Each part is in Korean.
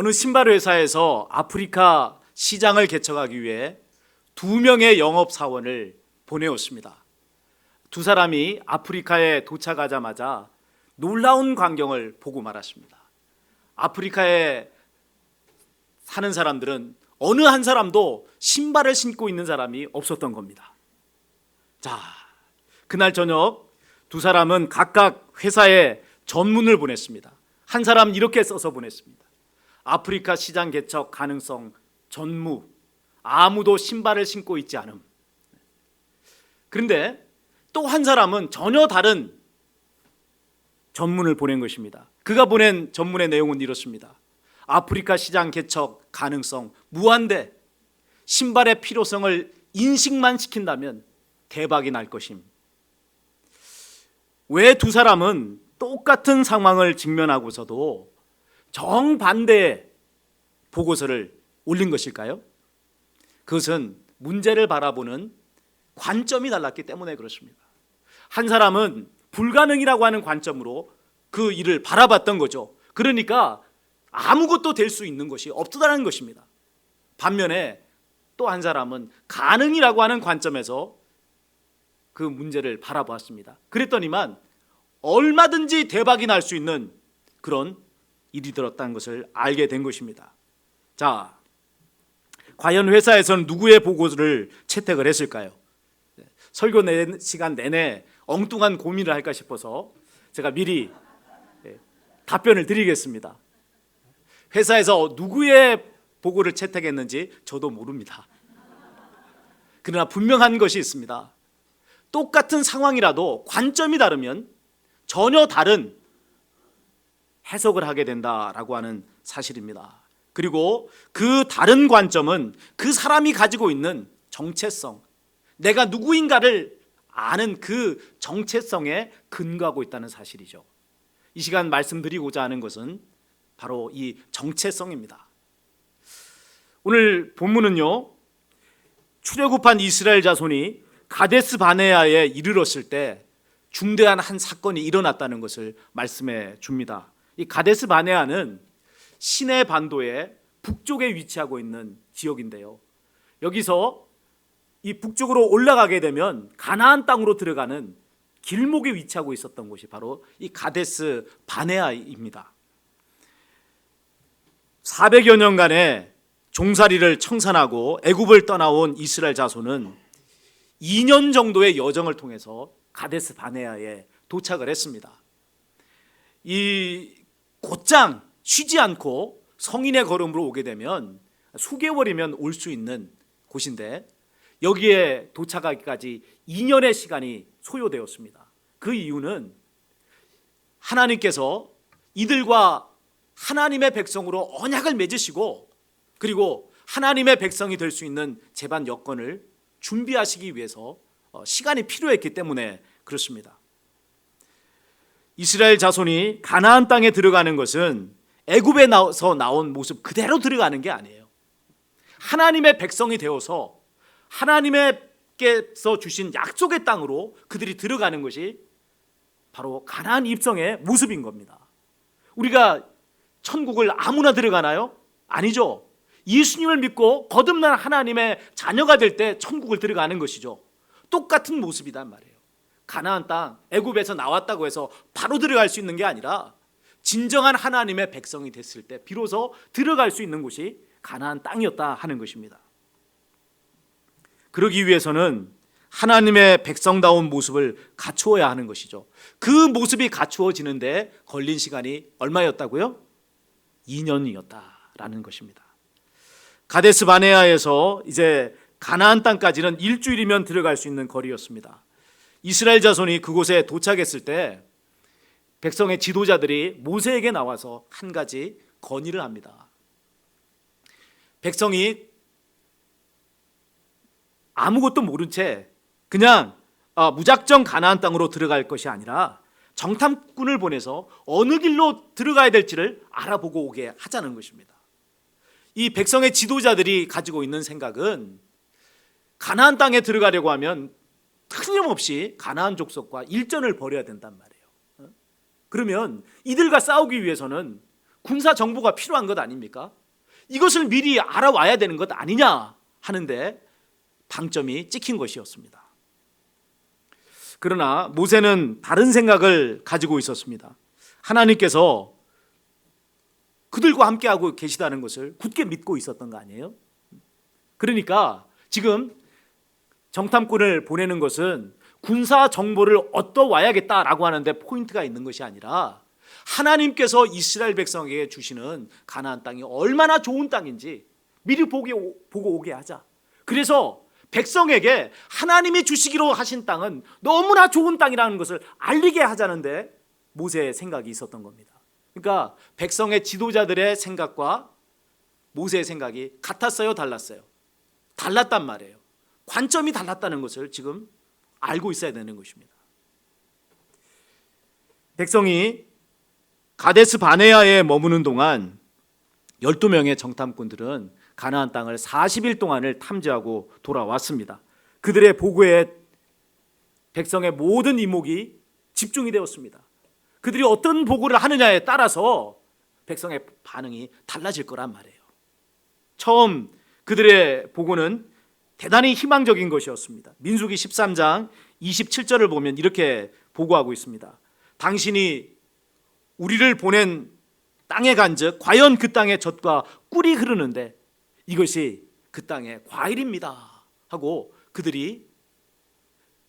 어느 신발 회사에서 아프리카 시장을 개척하기 위해 두 명의 영업 사원을 보내었습니다. 두 사람이 아프리카에 도착하자마자 놀라운 광경을 보고 말았습니다. 아프리카에 사는 사람들은 어느 한 사람도 신발을 신고 있는 사람이 없었던 겁니다. 자, 그날 저녁 두 사람은 각각 회사에 전문을 보냈습니다. 한 사람 이렇게 써서 보냈습니다. 아프리카 시장 개척 가능성 전무. 아무도 신발을 신고 있지 않음. 그런데 또 한 사람은 전혀 다른 전문을 보낸 것입니다. 그가 보낸 전문의 내용은 이렇습니다. 아프리카 시장 개척 가능성 무한대. 신발의 필요성을 인식만 시킨다면 대박이 날 것임. 왜 두 사람은 똑같은 상황을 직면하고서도 정반대의 보고서를 올린 것일까요? 그것은 문제를 바라보는 관점이 달랐기 때문에 그렇습니다. 한 사람은 불가능이라고 하는 관점으로 그 일을 바라봤던 거죠. 그러니까 아무것도 될 수 있는 것이 없다는 것입니다. 반면에 또 한 사람은 가능이라고 하는 관점에서 그 문제를 바라보았습니다. 그랬더니만 얼마든지 대박이 날 수 있는 그런 일이 들었다는 것을 알게 된 것입니다. 자, 과연 회사에서는 누구의 보고를 채택을 했을까요? 네, 설교 내, 시간 내내 엉뚱한 고민을 할까 싶어서 제가 미리 예, 답변을 드리겠습니다. 회사에서 누구의 보고를 채택했는지 저도 모릅니다. 그러나 분명한 것이 있습니다. 똑같은 상황이라도 관점이 다르면 전혀 다른 해석을 하게 된다라고 하는 사실입니다. 그리고 그 다른 관점은 그 사람이 가지고 있는 정체성, 내가 누구인가를 아는 그 정체성에 근거하고 있다는 사실이죠. 이 시간 말씀드리고자 하는 것은 바로 이 정체성입니다. 오늘 본문은요. 출애굽한 이스라엘 자손이 가데스 바네아에 이르렀을 때 중대한 한 사건이 일어났다는 것을 말씀해 줍니다. 이 가데스 바네아는 시내 반도의 북쪽에 위치하고 있는 지역인데요. 여기서 이 북쪽으로 올라가게 되면 가나안 땅으로 들어가는 길목에 위치하고 있었던 곳이 바로 이 가데스 바네아입니다. 400여 년간의 종살이를 청산하고 애굽을 떠나온 이스라엘 자손은 2년 정도의 여정을 통해서 가데스 바네아에 도착을 했습니다. 이 곧장 쉬지 않고 성인의 걸음으로 오게 되면 수개월이면 올 수 있는 곳인데 여기에 도착하기까지 2년의 시간이 소요되었습니다. 그 이유는 하나님께서 이들과 하나님의 백성으로 언약을 맺으시고 그리고 하나님의 백성이 될 수 있는 재반 여건을 준비하시기 위해서 어, 시간이 필요했기 때문에 그렇습니다. 이스라엘 자손이 가나안 땅에 들어가는 것은 애굽에 나서 나온 모습 그대로 들어가는 게 아니에요. 하나님의 백성이 되어서 하나님께서 주신 약속의 땅으로 그들이 들어가는 것이 바로 가나안 입성의 모습인 겁니다. 우리가 천국을 아무나 들어가나요? 아니죠. 예수님을 믿고 거듭난 하나님의 자녀가 될 때 천국을 들어가는 것이죠. 똑같은 모습이단 말이에요. 가나안 땅 애굽에서 나왔다고 해서 바로 들어갈 수 있는 게 아니라 진정한 하나님의 백성이 됐을 때 비로소 들어갈 수 있는 곳이 가나안 땅이었다 하는 것입니다. 그러기 위해서는 하나님의 백성다운 모습을 갖추어야 하는 것이죠. 그 모습이 갖추어지는데 걸린 시간이 얼마였다고요? 2년이었다라는 것입니다. 가데스 바네아에서 이제 가나안 땅까지는 일주일이면 들어갈 수 있는 거리였습니다. 이스라엘 자손이 그곳에 도착했을 때 백성의 지도자들이 모세에게 나와서 한 가지 건의를 합니다. 백성이 아무것도 모른 채 그냥 아, 무작정 가나안 땅으로 들어갈 것이 아니라 정탐꾼을 보내서 어느 길로 들어가야 될지를 알아보고 오게 하자는 것입니다. 이 백성의 지도자들이 가지고 있는 생각은 가나안 땅에 들어가려고 하면 틀림없이 가나안 족속과 일전을 벌여야 된단 말이에요. 어? 그러면 이들과 싸우기 위해서는 군사 정보가 필요한 것 아닙니까? 이것을 미리 알아와야 되는 것 아니냐 하는데 방점이 찍힌 것이었습니다. 그러나 모세는 다른 생각을 가지고 있었습니다. 하나님께서 그들과 함께하고 계시다는 것을 굳게 믿고 있었던 거 아니에요? 그러니까 지금 정탐꾼을 보내는 것은 군사 정보를 얻어 와야겠다라고 하는데 포인트가 있는 것이 아니라 하나님께서 이스라엘 백성에게 주시는 가나안 땅이 얼마나 좋은 땅인지 미리 보게, 보고 오게 하자. 그래서 백성에게 하나님이 주시기로 하신 땅은 너무나 좋은 땅이라는 것을 알리게 하자는데 모세의 생각이 있었던 겁니다. 그러니까 백성의 지도자들의 생각과 모세의 생각이 같았어요, 달랐어요? 달랐단 말이에요. 관점이 달랐다는 것을 지금 알고 있어야 되는 것입니다. 백성이 가데스 바네아에 머무는 동안 12명의 정탐꾼들은 가나안 땅을 40일 동안을 탐지하고 돌아왔습니다. 그들의 보고에 백성의 모든 이목이 집중이 되었습니다. 그들이 어떤 보고를 하느냐에 따라서 백성의 반응이 달라질 거란 말이에요. 처음 그들의 보고는 대단히 희망적인 것이었습니다. 민수기 13장 27절을 보면 이렇게 보고하고 있습니다. 당신이 우리를 보낸 땅에 간즉 과연 그 땅에 젖과 꿀이 흐르는데 이것이 그 땅의 과일입니다. 하고 그들이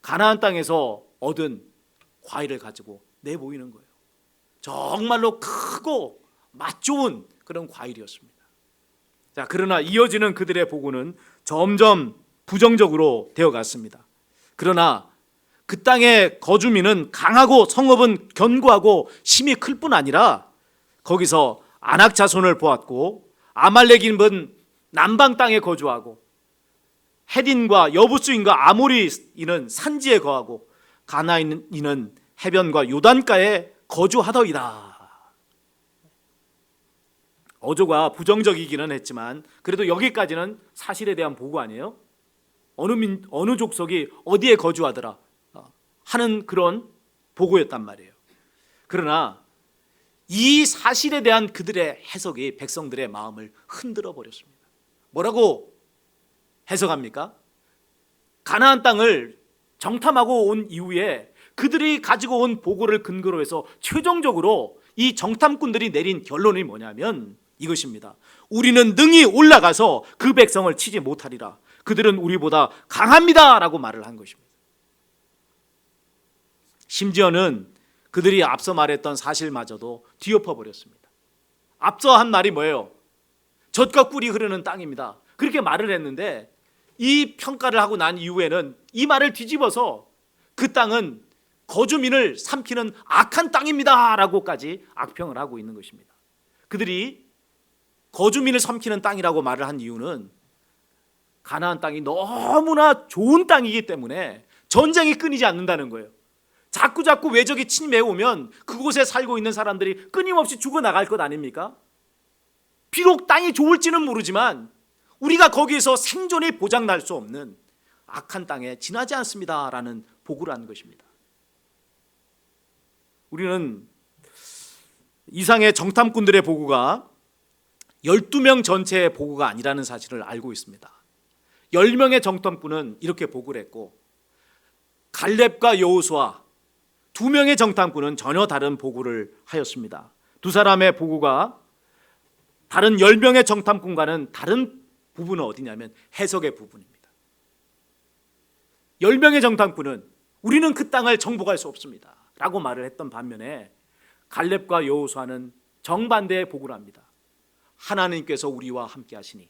가나안 땅에서 얻은 과일을 가지고 내보이는 거예요. 정말로 크고 맛 좋은 그런 과일이었습니다. 자, 그러나 이어지는 그들의 보고는 점점 부정적으로 되어 갔습니다. 그러나 그 땅의 거주민은 강하고 성읍은 견고하고 힘이 클 뿐 아니라 거기서 안악 자손을 보았고 아말렉인은 남방 땅에 거주하고 헤딘과 여부스인과 아모리인은 산지에 거하고 가나인은 해변과 요단가에 거주하더이다. 어조가 부정적이기는 했지만 그래도 여기까지는 사실에 대한 보고 아니에요? 어느 민 어느 족속이 어디에 거주하더라 어, 하는 그런 보고였단 말이에요. 그러나 이 사실에 대한 그들의 해석이 백성들의 마음을 흔들어 버렸습니다. 뭐라고 해석합니까? 가나안 땅을 정탐하고 온 이후에 그들이 가지고 온 보고를 근거로 해서 최종적으로 이 정탐꾼들이 내린 결론이 뭐냐면 이것입니다. 우리는 능히 올라가서 그 백성을 치지 못하리라. 그들은 우리보다 강합니다라고 말을 한 것입니다. 심지어는 그들이 앞서 말했던 사실마저도 뒤엎어 버렸습니다. 앞서 한 말이 뭐예요? 젖과 꿀이 흐르는 땅입니다. 그렇게 말을 했는데 이 평가를 하고 난 이후에는 이 말을 뒤집어서 그 땅은 거주민을 삼키는 악한 땅입니다라고까지 악평을 하고 있는 것입니다. 그들이 거주민을 삼키는 땅이라고 말을 한 이유는 가나안 땅이 너무나 좋은 땅이기 때문에 전쟁이 끊이지 않는다는 거예요. 자꾸 자꾸 외적이 침입해 오면 그곳에 살고 있는 사람들이 끊임없이 죽어 나갈 것 아닙니까? 비록 땅이 좋을지는 모르지만 우리가 거기에서 생존이 보장날 수 없는 악한 땅에 지나지 않습니다라는 보고를 한 것입니다. 우리는 이상의 정탐꾼들의 보고가 12명 전체의 보고가 아니라는 사실을 알고 있습니다. 10명의 정탐꾼은 이렇게 보고를 했고 갈렙과 여호수아 두 명의 정탐꾼은 전혀 다른 보고를 하였습니다. 두 사람의 보고가 다른 10명의 정탐꾼과는 다른 부분은 어디냐면 해석의 부분입니다. 10명의 정탐꾼은 우리는 그 땅을 정복할 수 없습니다. 라고 말을 했던 반면에 갈렙과 여호수아는 정반대의 보고를 합니다. 하나님께서 우리와 함께 하시니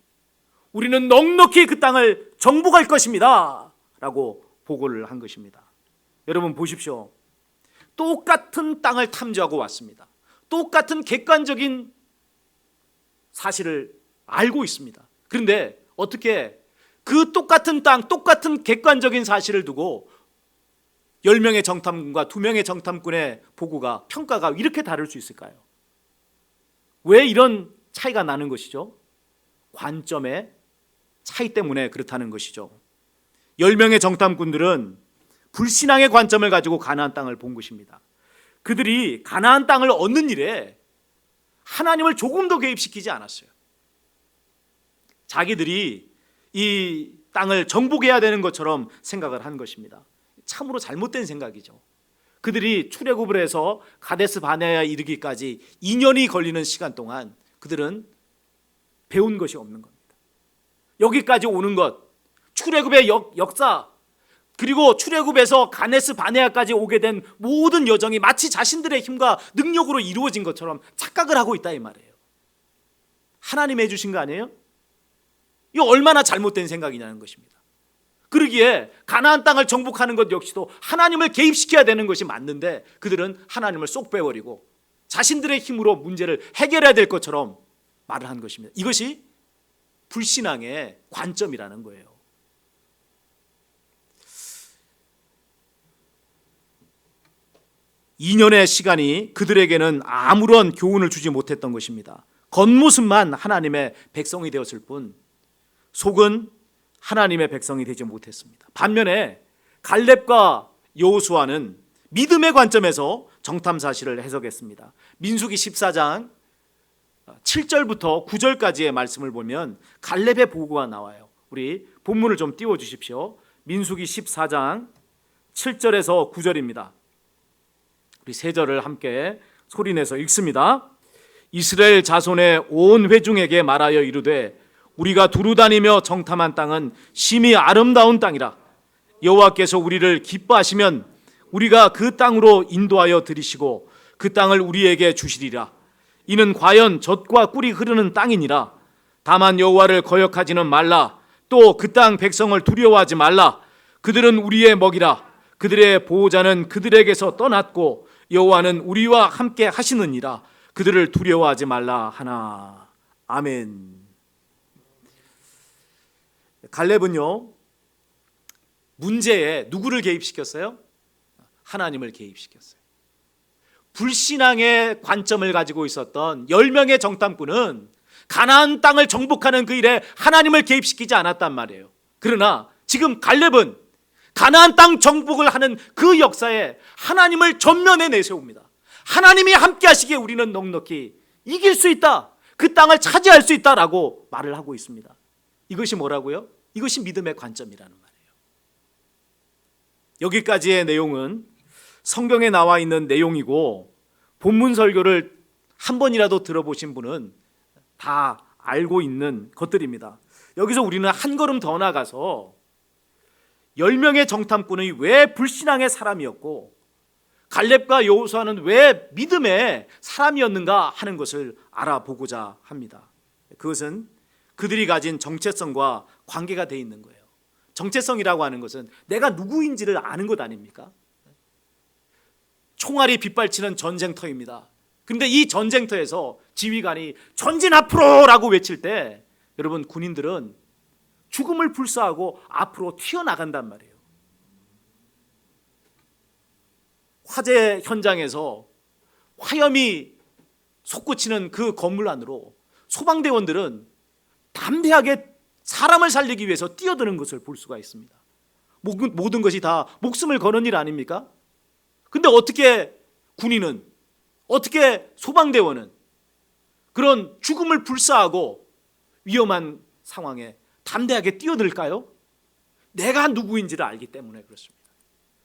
우리는 넉넉히 그 땅을 정복할 것입니다. 라고 보고를 한 것입니다. 여러분 보십시오. 똑같은 땅을 탐지하고 왔습니다. 똑같은 객관적인 사실을 알고 있습니다. 그런데 어떻게 그 똑같은 땅, 똑같은 객관적인 사실을 두고 10명의 정탐꾼과 2명의 정탐꾼의 보고가 평가가 이렇게 다를 수 있을까요? 왜 이런 차이가 나는 것이죠? 관점의 차이 때문에 그렇다는 것이죠. 10명의 정탐꾼들은 불신앙의 관점을 가지고 가나안 땅을 본 것입니다. 그들이 가나안 땅을 얻는 일에 하나님을 조금도 개입시키지 않았어요. 자기들이 이 땅을 정복해야 되는 것처럼 생각을 한 것입니다. 참으로 잘못된 생각이죠. 그들이 출애굽을 해서 가데스 바네아에 이르기까지 2년이 걸리는 시간 동안 그들은 배운 것이 없는 겁니다. 여기까지 오는 것, 출애굽의 역, 역사, 그리고 출애굽에서 가네스 바네아까지 오게 된 모든 여정이 마치 자신들의 힘과 능력으로 이루어진 것처럼 착각을 하고 있다 이 말이에요. 하나님이 해주신 거 아니에요? 이거 얼마나 잘못된 생각이냐는 것입니다. 그러기에 가나안 땅을 정복하는 것 역시도 하나님을 개입시켜야 되는 것이 맞는데 그들은 하나님을 쏙 빼버리고 자신들의 힘으로 문제를 해결해야 될 것처럼 말을 한 것입니다. 이것이 불신앙의 관점이라는 거예요. 이년의 시간이 그들에게는 아무런 교훈을 주지 못했던 것입니다. 겉모습만 하나님의 백성이 되었을 뿐 속은 하나님의 백성이 되지 못했습니다. 반면에 갈렙과 여호수아는 믿음의 관점에서 정탐 사실을 해석했습니다. 민수기 14장 7절부터 9절까지의 말씀을 보면 갈렙의 보고가 나와요. 우리 본문을 좀 띄워 주십시오. 민수기 14장 7절에서 9절입니다. 우리 세 절을 함께 소리내서 읽습니다. 이스라엘 자손의 온 회중에게 말하여 이르되 우리가 두루 다니며 정탐한 땅은 심히 아름다운 땅이라 여호와께서 우리를 기뻐하시면 우리가 그 땅으로 인도하여 들이시고 그 땅을 우리에게 주시리라. 이는 과연 젖과 꿀이 흐르는 땅이니라. 다만 여호와를 거역하지는 말라. 또 그 땅 백성을 두려워하지 말라. 그들은 우리의 먹이라. 그들의 보호자는 그들에게서 떠났고 여호와는 우리와 함께 하시느니라. 그들을 두려워하지 말라 하나. 아멘. 갈렙은요 문제에 누구를 개입시켰어요? 하나님을 개입시켰어요. 불신앙의 관점을 가지고 있었던 10명의 정탐꾼은 가나안 땅을 정복하는 그 일에 하나님을 개입시키지 않았단 말이에요. 그러나 지금 갈렙은 가나안 땅 정복을 하는 그 역사에 하나님을 전면에 내세웁니다. 하나님이 함께 하시기에 우리는 넉넉히 이길 수 있다. 그 땅을 차지할 수 있다라고 말을 하고 있습니다. 이것이 뭐라고요? 이것이 믿음의 관점이라는 말이에요. 여기까지의 내용은 성경에 나와 있는 내용이고 본문 설교를 한 번이라도 들어보신 분은 다 알고 있는 것들입니다. 여기서 우리는 한 걸음 더 나가서 10명의 정탐꾼이 왜 불신앙의 사람이었고 갈렙과 여호수아는 왜 믿음의 사람이었는가 하는 것을 알아보고자 합니다. 그것은 그들이 가진 정체성과 관계가 돼 있는 거예요. 정체성이라고 하는 것은 내가 누구인지를 아는 것 아닙니까? 총알이 빗발치는 전쟁터입니다. 근데 이 전쟁터에서 지휘관이 전진 앞으로라고 외칠 때 여러분 군인들은 죽음을 불사하고 앞으로 튀어나간단 말이에요. 화재 현장에서 화염이 솟구치는 그 건물 안으로 소방대원들은 담대하게 사람을 살리기 위해서 뛰어드는 것을 볼 수가 있습니다. 모든, 것이 다 목숨을 거는 일 아닙니까? 근데 어떻게 군인은 어떻게 소방대원은 그런 죽음을 불사하고 위험한 상황에 담대하게 뛰어들까요? 내가 누구인지를 알기 때문에 그렇습니다.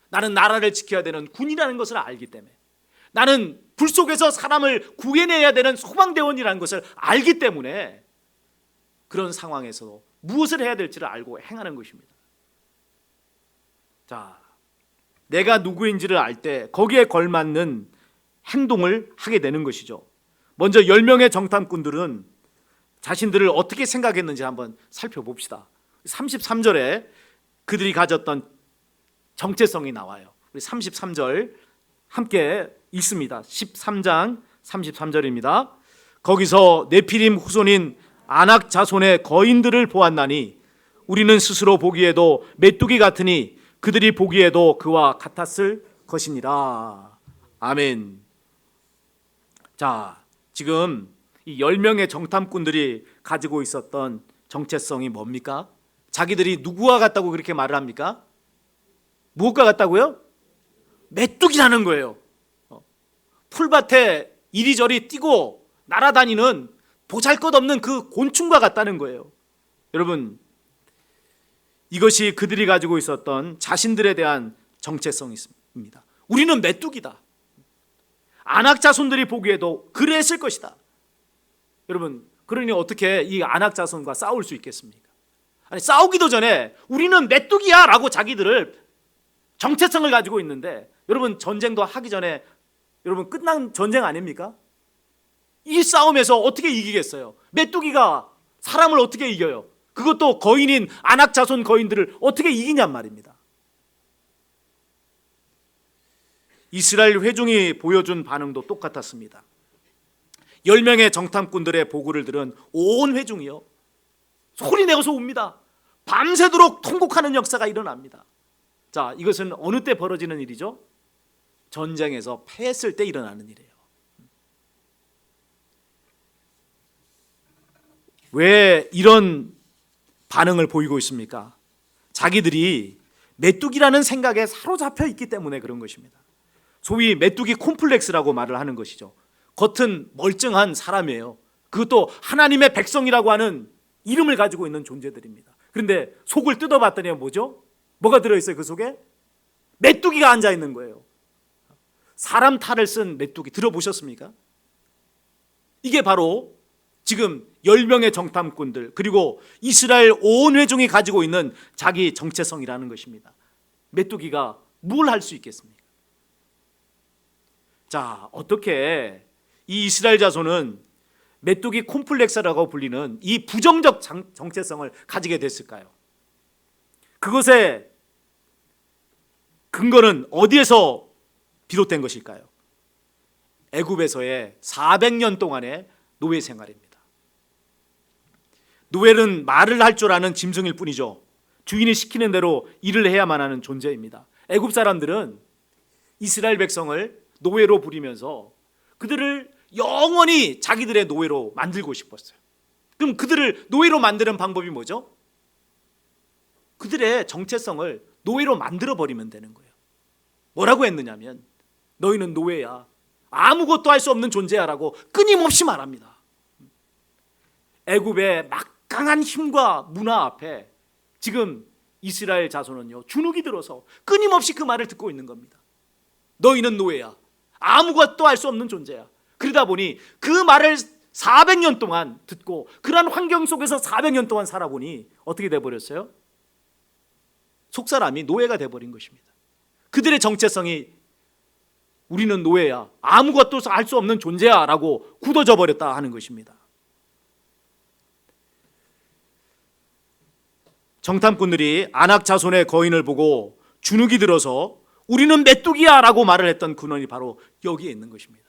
나는 나라를 지켜야 되는 군이라는 것을 알기 때문에 나는 불 속에서 사람을 구해내야 되는 소방대원이라는 것을 알기 때문에 그런 상황에서 무엇을 해야 될지를 알고 행하는 것입니다. 자, 내가 누구인지를 알 때 거기에 걸맞는 행동을 하게 되는 것이죠. 먼저 10명의 정탐꾼들은 자신들을 어떻게 생각했는지 한번 살펴봅시다. 33절에 그들이 가졌던 정체성이 나와요. 우리 33절 함께 읽습니다. 13장 33절입니다. 거기서 네피림 후손인 아낙 자손의 거인들을 보았나니 우리는 스스로 보기에도 메뚜기 같으니 그들이 보기에도 그와 같았을 것이니라. 아멘. 자, 지금 이 10명의 정탐꾼들이 가지고 있었던 정체성이 뭡니까? 자기들이 누구와 같다고 그렇게 말을 합니까? 무엇과 같다고요? 메뚜기라는 거예요. 어. 풀밭에 이리저리 뛰고 날아다니는 보잘것없는 그 곤충과 같다는 거예요. 여러분 이것이 그들이 가지고 있었던 자신들에 대한 정체성입니다. 우리는 메뚜기다. 안악 자손들이 보기에도 그랬을 것이다. 여러분 그러니 어떻게 이 안악 자손과 싸울 수 있겠습니까? 아니 싸우기도 전에 우리는 메뚜기야 라고 자기들을 정체성을 가지고 있는데 여러분 전쟁도 하기 전에 여러분 끝난 전쟁 아닙니까? 이 싸움에서 어떻게 이기겠어요? 메뚜기가 사람을 어떻게 이겨요? 그것도 거인인 안악 자손 거인들을 어떻게 이기냔 말입니다. 이스라엘 회중이 보여준 반응도 똑같았습니다. 10명의 정탐꾼들의 보고를 들은 온 회중이요. 소리 내어서 웁니다. 밤새도록 통곡하는 역사가 일어납니다. 자, 이것은 어느 때 벌어지는 일이죠? 전쟁에서 패했을 때 일어나는 일이에요. 왜 이런 반응을 보이고 있습니까? 자기들이 메뚜기라는 생각에 사로잡혀 있기 때문에 그런 것입니다. 소위 메뚜기 콤플렉스라고 말을 하는 것이죠. 겉은 멀쩡한 사람이에요. 그것도 하나님의 백성이라고 하는 이름을 가지고 있는 존재들입니다. 그런데 속을 뜯어봤더니 뭐죠? 뭐가 들어있어요 그 속에? 메뚜기가 앉아 있는 거예요. 사람 탈을 쓴 메뚜기 들어보셨습니까? 이게 바로 지금 10명의 정탐꾼들 그리고 이스라엘 온 회중이 가지고 있는 자기 정체성이라는 것입니다. 메뚜기가 뭘 할 수 있겠습니까? 자, 어떻게 이 이스라엘 자손은 메뚜기 콤플렉스라고 불리는 이 부정적 장- 정체성을 가지게 됐을까요? 그것의 근거는 어디에서 비롯된 것일까요? 애굽에서의 400년 동안의 노예 생활입니다. 노예는 말을 할 줄 아는 짐승일 뿐이죠. 주인이 시키는 대로 일을 해야만 하는 존재입니다. 애굽 사람들은 이스라엘 백성을 노예로 부리면서 그들을 영원히 자기들의 노예로 만들고 싶었어요. 그럼 그들을 노예로 만드는 방법이 뭐죠? 그들의 정체성을 노예로 만들어 버리면 되는 거예요. 뭐라고 했느냐면 너희는 노예야. 아무것도 할 수 없는 존재야라고 끊임없이 말합니다. 애굽의 막 강한 힘과 문화 앞에 지금 이스라엘 자손은요 주눅이 들어서 끊임없이 그 말을 듣고 있는 겁니다. 너희는 노예야. 아무것도 할 수 없는 존재야. 그러다 보니 그 말을 400년 동안 듣고 그러한 환경 속에서 400년 동안 살아보니 어떻게 돼 버렸어요? 속사람이 노예가 돼 버린 것입니다. 그들의 정체성이 우리는 노예야. 아무것도 할수 없는 존재야 라고 굳어져 버렸다 하는 것입니다. 정탐꾼들이 안악 자손의 거인을 보고 주눅이 들어서 우리는 메뚜기야 라고 말을 했던 근원이 바로 여기에 있는 것입니다.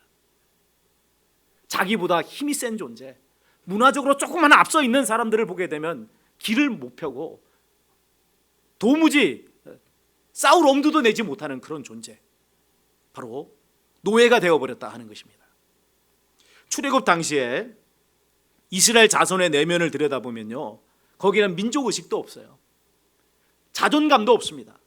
자기보다 힘이 센 존재, 문화적으로 조금만 앞서 있는 사람들을 보게 되면 길을 못 펴고 도무지 싸울 엄두도 내지 못하는 그런 존재. 바로 노예가 되어 버렸다 하는 것입니다. 출애굽 당시에 이스라엘 자손의 내면을 들여다보면요. 거기는 민족 의식도 없어요. 자존감도 없습니다.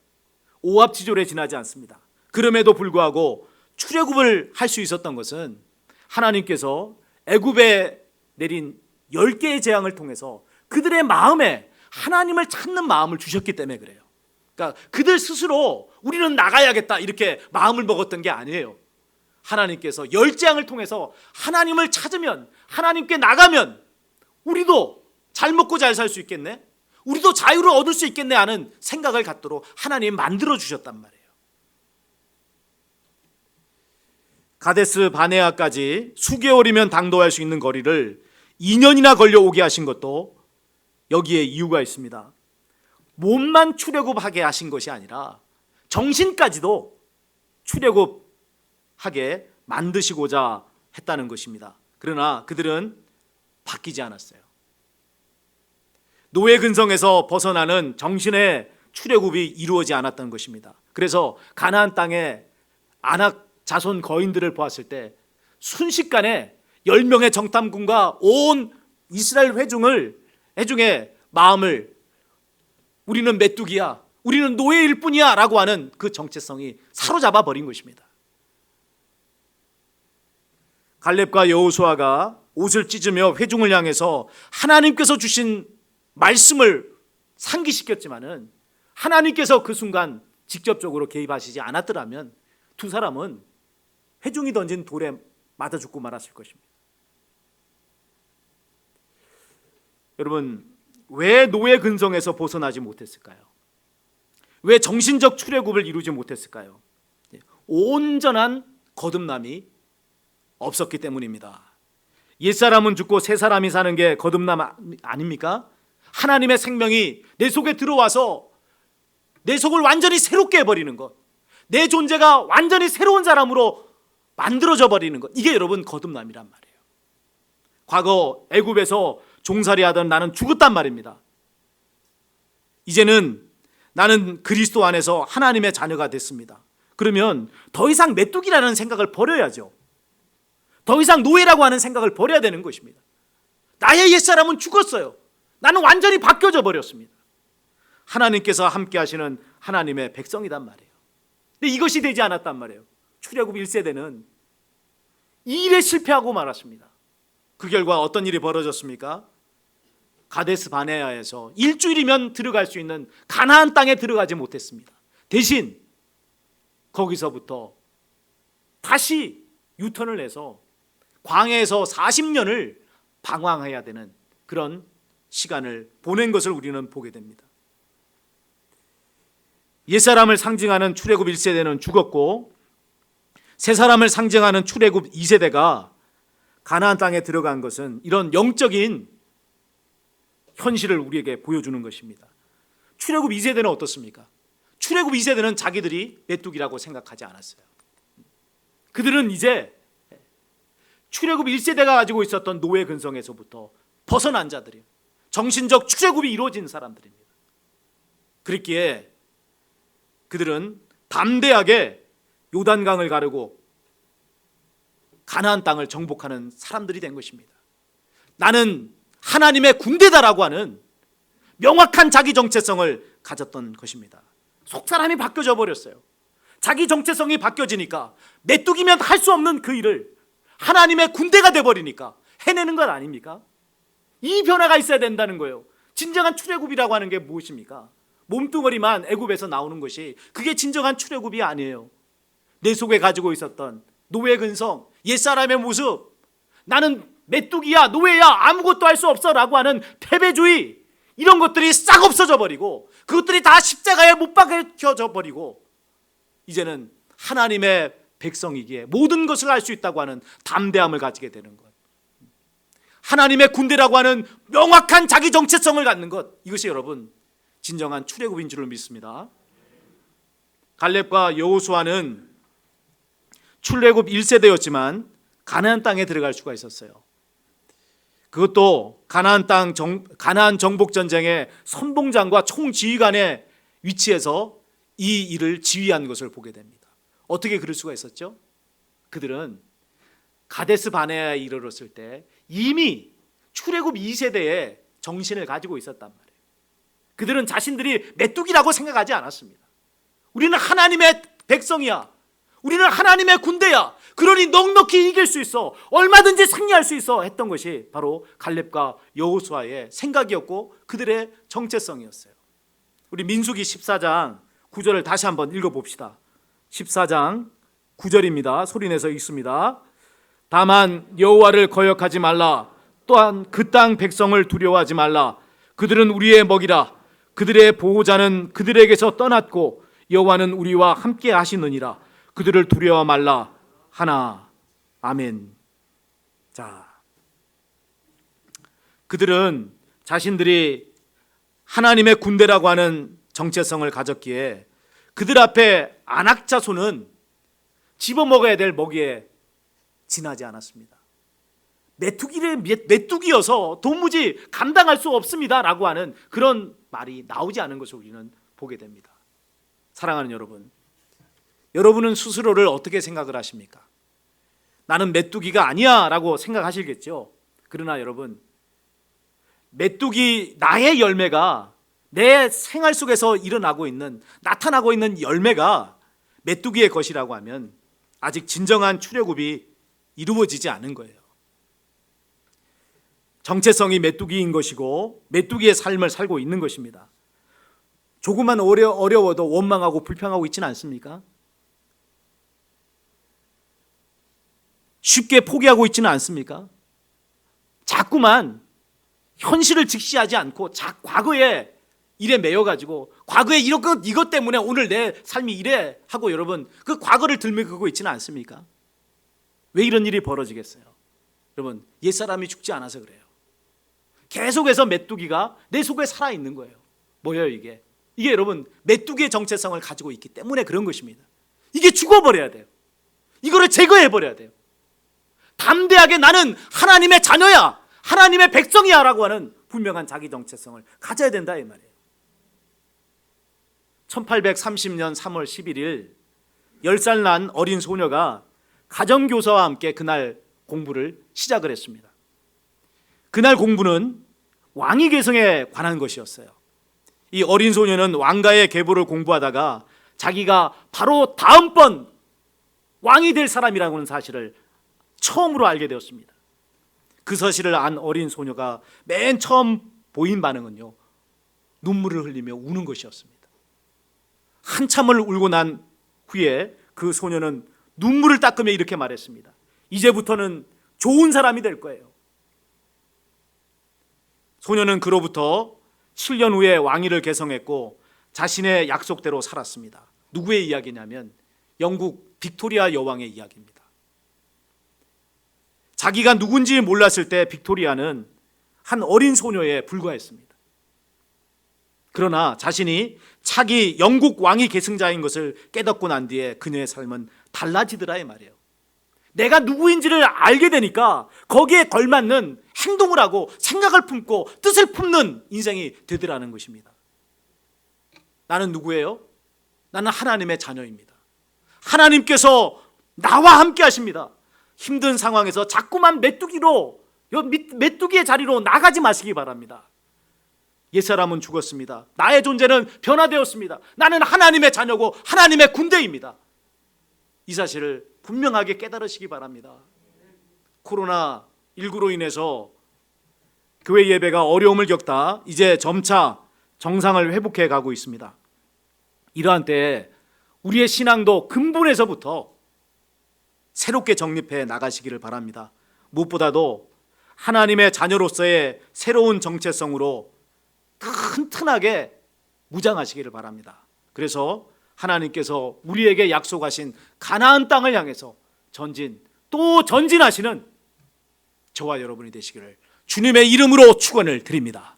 오합지졸에 지나지 않습니다. 그럼에도 불구하고 출애굽을 할 수 있었던 것은 하나님께서 애굽에 내린 10개의 재앙을 통해서 그들의 마음에 하나님을 찾는 마음을 주셨기 때문에 그래요. 그러니까 그들 스스로 우리는 나가야겠다 이렇게 마음을 먹었던 게 아니에요. 하나님께서 열 재앙을 통해서 하나님을 찾으면 하나님께 나가면 우리도 잘 먹고 잘 살 수 있겠네. 우리도 자유를 얻을 수 있겠네 하는 생각을 갖도록 하나님 만들어 주셨단 말이에요. 가데스 바네아까지 수개월이면 당도할 수 있는 거리를 2년이나 걸려 오게 하신 것도 여기에 이유가 있습니다. 몸만 출애굽하게 하신 것이 아니라 정신까지도 출애굽하게 만드시고자 했다는 것입니다. 그러나 그들은 바뀌지 않았어요. 노예 근성에서 벗어나는 정신의 출애굽이 이루어지지 않았던 것입니다. 그래서 가나안 땅에 안악 자손 거인들을 보았을 때 순식간에 10명의 정탐군과 온 이스라엘 회중을 회중의 마음을 우리는 메뚜기야. 우리는 노예일 뿐이야 라고 하는 그 정체성이 사로잡아 버린 것입니다. 갈렙과 여호수아가 옷을 찢으며 회중을 향해서 하나님께서 주신 말씀을 상기시켰지만은 하나님께서 그 순간 직접적으로 개입하시지 않았더라면 두 사람은 회중이 던진 돌에 맞아 죽고 말았을 것입니다. 여러분 왜 노예 근성에서 벗어나지 못했을까요? 왜 정신적 출애굽을 이루지 못했을까요? 예, 온전한 거듭남이 없었기 때문입니다. 옛사람은 죽고 새 사람이 사는 게 거듭남 아- 아닙니까? 하나님의 생명이 내 속에 들어와서 내 속을 완전히 새롭게 해버리는 것. 내 존재가 완전히 새로운 사람으로 만들어져 버리는 것. 이게 여러분 거듭남이란 말이에요. 과거 애굽에서 종살이 하던 나는 죽었단 말입니다. 이제는 나는 그리스도 안에서 하나님의 자녀가 됐습니다. 그러면 더 이상 메뚜기라는 생각을 버려야죠. 더 이상 노예라고 하는 생각을 버려야 되는 것입니다. 나의 옛사람은 죽었어요. 나는 완전히 바뀌어져 버렸습니다. 하나님께서 함께 하시는 하나님의 백성이단 말이에요. 근데 이것이 되지 않았단 말이에요. 출애굽 1세대는 이 일에 실패하고 말았습니다. 그 결과 어떤 일이 벌어졌습니까? 가데스 바네아에서 일주일이면 들어갈 수 있는 가나안 땅에 들어가지 못했습니다. 대신 거기서부터 다시 유턴을 해서 광해에서 40년을 방황해야 되는 그런 시간을 보낸 것을 우리는 보게 됩니다. 옛사람을 상징하는 출애굽 1세대는 죽었고 새 사람을 상징하는 출애굽 2세대가 가나안 땅에 들어간 것은 이런 영적인 현실을 우리에게 보여주는 것입니다. 출애굽 2세대는 어떻습니까? 출애굽 2세대는 자기들이 메뚜기라고 생각하지 않았어요. 그들은 이제 출애굽 1세대가 가지고 있었던 노예 근성에서부터 벗어난 자들이에요. 정신적 출애굽이 이루어진 사람들입니다. 그랬기에 그들은 담대하게 요단강을 가르고 가나안 땅을 정복하는 사람들이 된 것입니다. 나는 하나님의 군대다라고 하는 명확한 자기 정체성을 가졌던 것입니다. 속 사람이 바뀌어져 버렸어요. 자기 정체성이 바뀌어지니까 메뚜기면 할 수 없는 그 일을 하나님의 군대가 돼 버리니까 해내는 것 아닙니까? 이 변화가 있어야 된다는 거예요. 진정한 출애굽이라고 하는 게 무엇입니까? 몸뚱어리만 애굽에서 나오는 것이 그게 진정한 출애굽이 아니에요. 내 속에 가지고 있었던 노예 근성, 옛사람의 모습, 나는 메뚜기야, 노예야, 아무것도 할 수 없어라고 하는 패배주의 이런 것들이 싹 없어져 버리고 그것들이 다 십자가에 못 박혀져 버리고 이제는 하나님의 백성이기에 모든 것을 할수 있다고 하는 담대함을 가지게 되는 것. 하나님의 군대라고 하는 명확한 자기 정체성을 갖는 것. 이것이 여러분 진정한 출애굽인 줄을 믿습니다. 갈렙과 여호수아는 출애굽 1세대였지만 가나안 땅에 들어갈 수가 있었어요. 그것도 가나안 땅 정, 가나안 정복 전쟁의 선봉장과 총지휘관의 위치에서 이 일을 지휘한 것을 보게 됩니다. 어떻게 그럴 수가 있었죠? 그들은 가데스 바네아에 이르렀을 때 이미 출애굽 2세대의 정신을 가지고 있었단 말이에요. 그들은 자신들이 메뚜기라고 생각하지 않았습니다. 우리는 하나님의 백성이야. 우리는 하나님의 군대야. 그러니 넉넉히 이길 수 있어. 얼마든지 승리할 수 있어. 했던 것이 바로 갈렙과 여호수아의 생각이었고 그들의 정체성이었어요. 우리 민수기 14장 9절을 다시 한번 읽어 봅시다. 14장 9절입니다. 소리 내서 읽습니다. 다만 여호와를 거역하지 말라. 또한 그 땅 백성을 두려워하지 말라. 그들은 우리의 먹이라. 그들의 보호자는 그들에게서 떠났고 여호와는 우리와 함께 하시느니라. 그들을 두려워 말라. 하나. 아멘. 자. 그들은 자신들이 하나님의 군대라고 하는 정체성을 가졌기에 그들 앞에 안악자손은 집어먹어야 될 먹이에 지나지 않았습니다. 메뚜기를 메뚜기여서 도무지 감당할 수 없습니다라고 하는 그런 말이 나오지 않은 것을 우리는 보게 됩니다. 사랑하는 여러분, 여러분은 스스로를 어떻게 생각을 하십니까? 나는 메뚜기가 아니야라고 생각하시겠죠. 그러나 여러분, 메뚜기 나의 열매가 내 생활 속에서 일어나고 있는 나타나고 있는 열매가 메뚜기의 것이라고 하면 아직 진정한 출애굽이 이루어지지 않은 거예요. 정체성이 메뚜기인 것이고 메뚜기의 삶을 살고 있는 것입니다. 조금만 어려, 어려워도 원망하고 불평하고 있지는 않습니까? 쉽게 포기하고 있지는 않습니까? 자꾸만 현실을 직시하지 않고 자, 과거의 일에 매여 가지고 과거에 이것 이것 때문에 오늘 내 삶이 이래 하고 여러분 그 과거를 들먹이고 있지는 않습니까? 왜 이런 일이 벌어지겠어요? 여러분 옛 사람이 죽지 않아서 그래요. 계속해서 메뚜기가 내 속에 살아 있는 거예요. 뭐예요 이게? 이게 여러분 메뚜기의 정체성을 가지고 있기 때문에 그런 것입니다. 이게 죽어버려야 돼요. 이거를 제거해 버려야 돼요. 담대하게 나는 하나님의 자녀야, 하나님의 백성이야 라고 하는 분명한 자기 정체성을 가져야 된다 이 말이에요. 1830년 3월 11일 10살 난 어린 소녀가 가정교사와 함께 그날 공부를 시작을 했습니다. 그날 공부는 왕위 계승에 관한 것이었어요. 이 어린 소녀는 왕가의 계보를 공부하다가 자기가 바로 다음번 왕이 될 사람이라는 사실을 처음으로 알게 되었습니다. 그 사실을 안 어린 소녀가 맨 처음 보인 반응은요. 눈물을 흘리며 우는 것이었습니다. 한참을 울고 난 후에 그 소녀는 눈물을 닦으며 이렇게 말했습니다. 이제부터는 좋은 사람이 될 거예요. 소녀는 그로부터 7년 후에 왕위를 개성했고 자신의 약속대로 살았습니다. 누구의 이야기냐면 영국 빅토리아 여왕의 이야기입니다. 자기가 누군지 몰랐을 때 빅토리아는 한 어린 소녀에 불과했습니다. 그러나 자신이 차기 영국 왕위 계승자인 것을 깨닫고 난 뒤에 그녀의 삶은 달라지더라 이 말이에요. 내가 누구인지를 알게 되니까 거기에 걸맞는 행동을 하고 생각을 품고 뜻을 품는 인생이 되더라는 것입니다. 나는 누구예요? 나는 하나님의 자녀입니다. 하나님께서 나와 함께 하십니다. 힘든 상황에서 자꾸만 메뚜기로 메뚜기의 자리로 나가지 마시기 바랍니다. 옛사람은 죽었습니다. 나의 존재는 변화되었습니다. 나는 하나님의 자녀고 하나님의 군대입니다. 이 사실을 분명하게 깨달으시기 바랍니다. 코로나 19로 인해서 교회 예배가 어려움을 겪다 이제 점차 정상을 회복해 가고 있습니다. 이러한 때에 우리의 신앙도 근본에서부터 새롭게 정립해 나가시기를 바랍니다. 무엇보다도 하나님의 자녀로서의 새로운 정체성으로 튼튼하게 무장하시기를 바랍니다. 그래서 하나님께서 우리에게 약속하신 가나안 땅을 향해서 전진 또 전진하시는 저와 여러분이 되시기를 주님의 이름으로 축원을 드립니다.